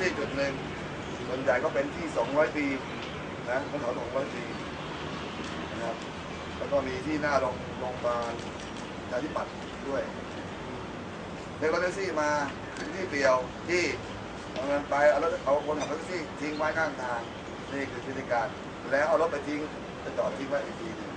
ซี่จุดหนึ่งส่วนใหญ่ก็เป็นที่ 200 ปีนะถนน200 ปีนะครับแล้วก็มีที่หน้าโรงโรงพยาบาลประชาธิปัตย์ด้วยเรียกรถแท็กซี่มาถึงที่เปลี่ยวที่เอาเงินไปเอารถเอาคนขับรถแท็กซี่ทิ้งไว้ข้างทางนี่คือพฤติการแล้วเอารถไปทิ้งจะจอดทิ้งไว้อีกทีหนึง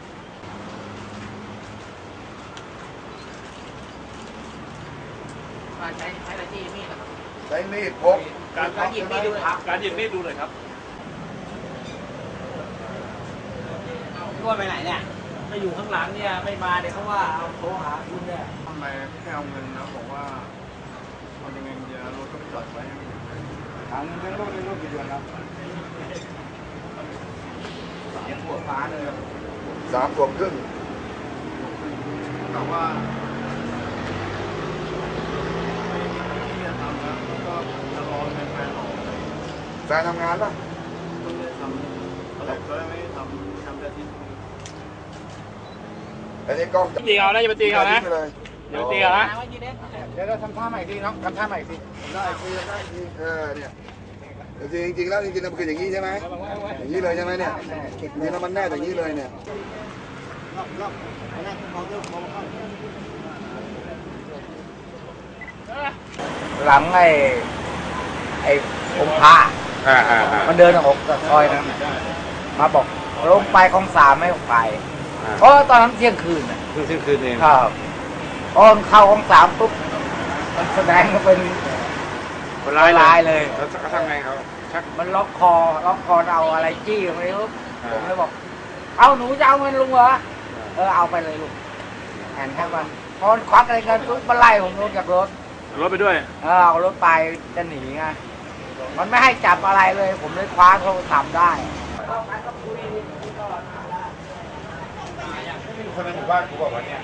มาใช้ใช้อะไรที่มีดนะครับใช้มีดพก การการหยิบมีดดูครับการหยิบมีดดูหน่อยครับรั่วไปไหนเนี่ยมาอยู่ข้างหลังเนี่ยไม่มาเดี๋ยวเขาว่าเอาโทรหาคุณเนี่ยทำไมไม่เอาเงินนะบอกว่าเอายังไงจะรถก็ไปจอดไว้ให้มันอยู่ถามเรื่องรถเรื่องรถกี่เดือนครับหัวฟ้าเลยสามขวบครึ่งแต่ว่าที่จะทำแล้วก็จะรอเงินแฟนออก แฟนทำงานป่ะก็เลยทำอะไรก็ไม่ทำทำแต่ที่ไอ้นี่กล้องตีเขานะอย่าไปตีเขานะทิ้งไปเลยอย่าไปตีเขานะไว้ที่เด็ดเดี๋ยวเราทำท่าใหม่ทีน้องทำท่าใหม่ทีได้ทีได้ทีเออเนี่ยจริงจริงๆแล้วจริงๆมันคืออย่างนี้ใช่ไหมอย่างนี้เลยใช่ไหมเนี่ยนี่แล้วมันแน่อย่างนี้เลยเนี่ยหลังไอ้ไอ้องค์พระ อ่าอ่าอ่ามันเดินออกจากซอยนั้นน่ะมาบอกลงไปของสามไม่ไป เพราะตอนนั้นเที่ยงคืนน่ะเพิ่งเที่ยงคืนเองครับพอเข้าของสามปุ๊บมันแสดงว่าเป็น คนร้ายร้ายเลย แล้วเขาทำไงเขาชัก มันล็อกคอล็อกคอเอาอะไรจี้ไม่รู้อ่า ผมเลยบอก เอาหนูจะเอาเงินลุงเหรอเออเอาไปเลยลุงแอนให้มันพอควักอะไรกันปุ๊บมันไล่ผมลงจากรถรถไปด้วย เออเอารถไปจะหนีไง มันไม่ให้จับอะไรเลย ผมเลยคว้าโทรศัพท์ได้คนในหมู่บ้านกูบอกว่าเนี่ย